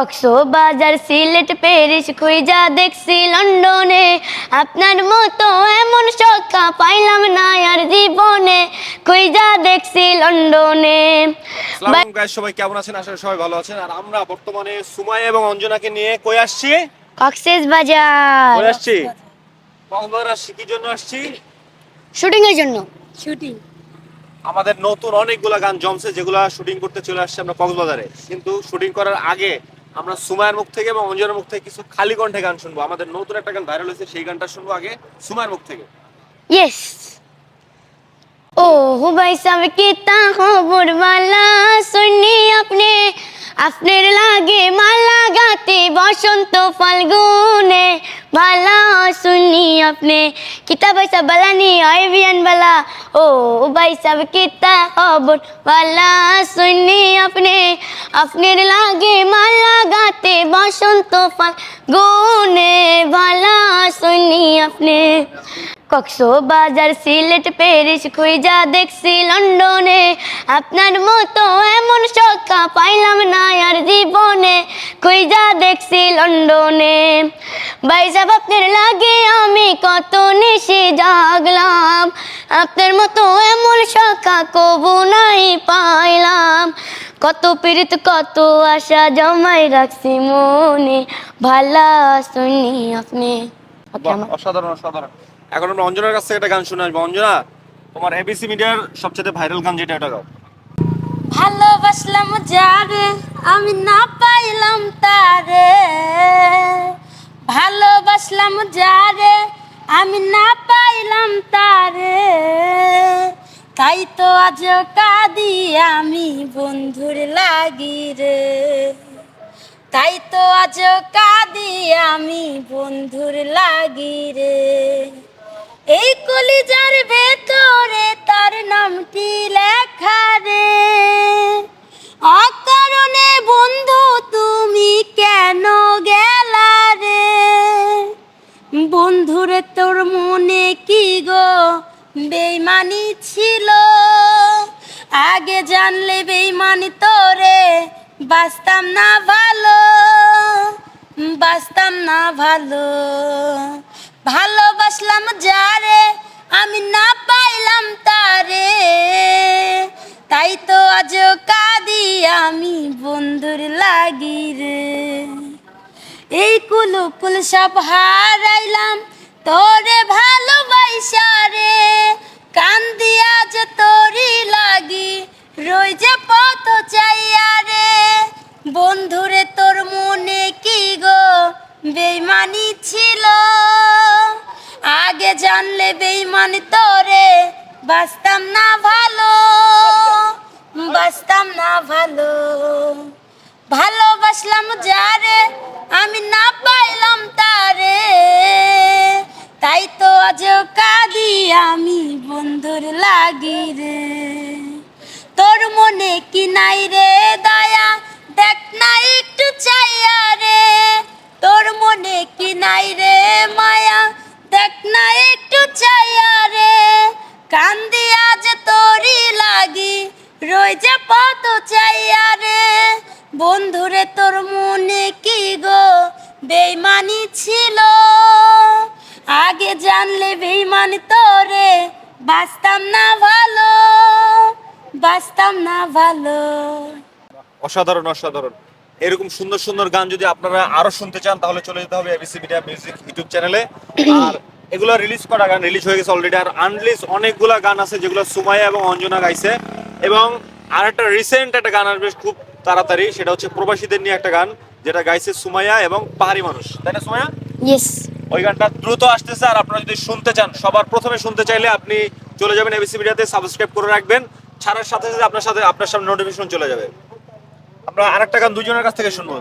কক্সো বাজার সিলেট প্যারিস খুঁজা দেখছি লন্ডনে। আপনার মতো এমন সকা পাইলাম না আর জীবনে। খুঁজা দেখছি লন্ডনে। আসসালামু গাইস সবাই কেমন আছেন? আশা করি সবাই ভালো আছেন। আর আমরা বর্তমানে সুমাইয়া এবং অঞ্জনাকে নিয়ে কই আসছি? কক্সেস বাজার। কই আসছি? কক্সবাজার আসছি কি জন্য আসছি? শুটিং এর জন্য। শুটিং আমাদের নতুন অনেকগুলো গান জমছে যেগুলা শুটিং করতে চলে আসছে আমরা কক্সবাজারে। কিন্তু শুটিং করার আগে আমরা সুমায়ের মুখ থেকে এবং অঞ্জনের মুখ থেকে কিছু খালি কণ্ঠে গান শুনব। আমাদের নতুন একটা গান ভাইরাল হয়েছে, সেই গানটা শুনব আগে সুমায়ের মুখ থেকে। ইয়েস ও ভাই সব কিতা খবর মালা শুনি আপনি। আপনার লাগে মালা গাতে বসন্ত ফাল্গুনে। फाल्गुने बाला सुनी अपने कितना पैसा बाला नहीं आए बियन बाला ओ भाई साहब कितना खबर वाला सुनी अपने अपने लागे माला गाते बसंत फाल्गुने बाला सुनी अपने কক্সো বাজার সিলেট প্যারিস খুঁজা দেখছি লন্ডনে আপনার মতো এমন সকা পাইলাম না আর জীবনে খুঁজা দেখছি লন্ডনে বাইসাব আপনার লাগে আমি কত নিশি জাগলাম। আপনার মতো এমন সকা কবু নাই পাইলাম। কত পীড়িত কত আশা জমাই রাখছি মনে। ভালা শুনি আপনি। অসাধারণ অসাধারণ। এখন আমরা অঞ্জনার কাছ থেকে একটা গান শুনে আসব। অঞ্জনা তোমার এবিসি মিডিয়ার সবচেয়ে ভাইরাল গান যেটা ওটা গাও। ভালোবাসলাম যারে আমি না পাইলাম তারে। ভালোবাসলাম যারে, আমি না পাইলাম তারে। তাই তো আজ কাঁদি আমি বন্ধুর লাগি রে। তাই তো আজ কাঁদি আমি বন্ধুর লাগি রে। এই কলিজার ভেতরে তার নামটি বন্ধুরে, তোর মনে কি গো? বেইমানি ছিল। আগে জানলে বেইমানি তোরে, বাঁচতাম না ভালো, বাঁচতাম না ভালো। ভালোবাসলাম যারে, আমি না পাইলাম তারে। তাই তো আজ কাঁদি আমি বন্ধুর লাগি রে এই কুলুকুল সব হারাইলাম। তোরে ভালোবাসা রে। কান্দিয়া যে তোরি লাগি। রই যে পথ তো কাঁদি আমি বন্ধুর লাগি রে। তোর মনে কি নাই রে দয়া? দেখ না একটু চাইয়া রে। তোর মনে কি নাই রে মায়া? দেখ না একটু চাইয়া রে। কান্দি আজ তোরি লাগি, রই যে পথ চাইয়া রে। বন্ধুরে তোর মনে কি গো? বেইমানি ছিল। আগে জানলে বেইমানি তোরে বাঁচতাম না ভালো বাঁচতাম না ভালো। অসাধারণ অসাধারণ। এরকম সুন্দর সুন্দর গান যদি আপনারা আরও শুনতে চান তাহলে চলে যেতে হবে এবিসি মিডিয়া মিউজিক ইউটিউব চ্যানেলে আর এগুলো রিলিজ করা গান রিলিজ হয়ে গেছে অলরেডি আর আনরিলিজ অনেকগুলা গান আছে যেগুলো সুমাইয়া এবং অঞ্জনা গাইছে। এবং আর একটা রিসেন্ট একটা গান আসবে খুব তাড়াতাড়ি সেটা হচ্ছে প্রবাসীদের নিয়ে একটা গান যেটা গাইছে সুমাইয়া এবং পাহাড়ি মানুষ। তাই না সুমাইয়া? ইয়েস ওই গানটা দ্রুত আসতেছে আর আপনারা যদি শুনতে চান, সবার প্রথমে শুনতে চাইলে আপনি চলে যাবেন এবিসি মিডিয়াতে সাবস্ক্রাইব করে রাখবেন। ছাড়ার সাথে সাথে আপনার সাথে আপনার সামনে নোটিফিকেশন চলে যাবে। আমরা আরেকটা গান দুজনের কাছ থেকে শুনব।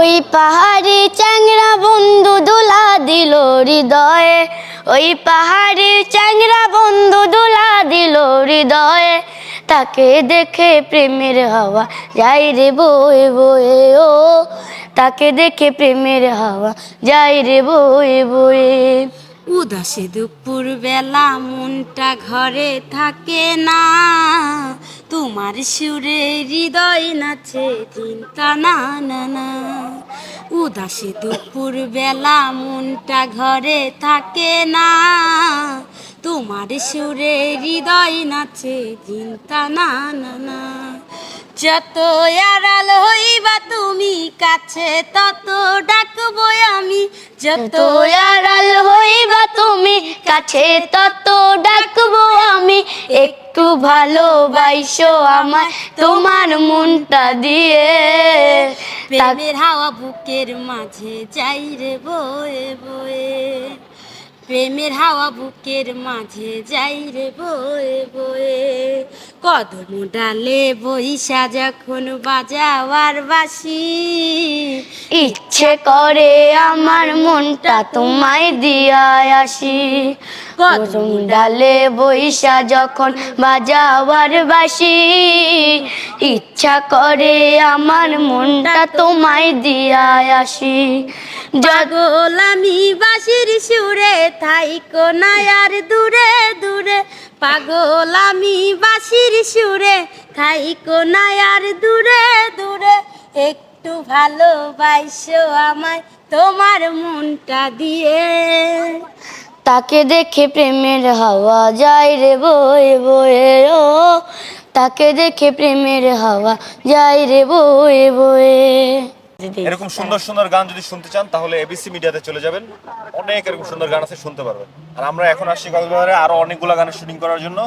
ওই পাহাড়ি চ্যাংরা বন্ধু দুলা দিল হৃদয়ে। ওই পাহাড়ি চ্যাংরা বন্ধু দোলা দিল হৃদয়ে। তাকে দেখে প্রেমের হাওয়া যাই রে বয়ে বয়ে, ও তাকে দেখে প্রেমের হাওয়া যাই রে বয়ে বয়ে। উদাসে দুপুর বেলা মনটা ঘরে থাকে না। তোমার সুরে হৃদয় নাচে চিন্তা, না না না। উদাসী দুপুর বেলা মনটা ঘরে থাকে না। তোমার সুরে হৃদয় নাচে চিন্তা, না না না। যত আড়াল হইবা তুমি কাছে, তত ডাকবো আমি। যত আড়াল হইবা তুমি কাছে, তত ডাকবো আমি। একটু ভালোবাসো আমায়, তোমার মনটা দিয়ে। প্রেমের হাওয়া বুকের মাঝে যাই রে বয়ে বয়ে। প্রেমের হাওয়া বুকের মাঝে যাই রে বয়ে বয়ে। কদম ডালে বইসা যখন বাজাওয়ার বাসি ইচ্ছে করে আমার মনটা তোমায় দিয়া আসি। কদম ডালে বৈশা যখন বাজাওয়ার বাসি ইচ্ছা করে আমার মনটা তোমায় দিয়া আসি। পাগল আমি বাঁশির সুরে থাইকো না আর দূরে দূরে। পাগল আমি বাঁশির সুরে থাইকো না আর দূরে দূরে। একটু ভালোবাসো আমায় তোমার মনটা দিয়ে। তাকে দেখে প্রেমের হাওয়া যায় রে বয়ে বয়ে ও তাকে দেখে প্রেমের হাওয়া যাই রে বয়ে বয়ে। এরকম সুন্দর সুন্দর গান যদি শুনতে চান তাহলে এবিসি মিডিয়াতে চলে যাবেন। অনেক এরকম সুন্দর গান আছে শুনতে পারবেন। আর আমরা এখন আসছি কক্সবাজারে আরও অনেকগুলো গানের শুটিং করার জন্য।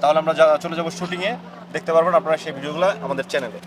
তাহলে আমরা চলে যাব শুটিং এ দেখতে পারবেন আপনারা সেই ভিডিওগুলো আমাদের চ্যানেলে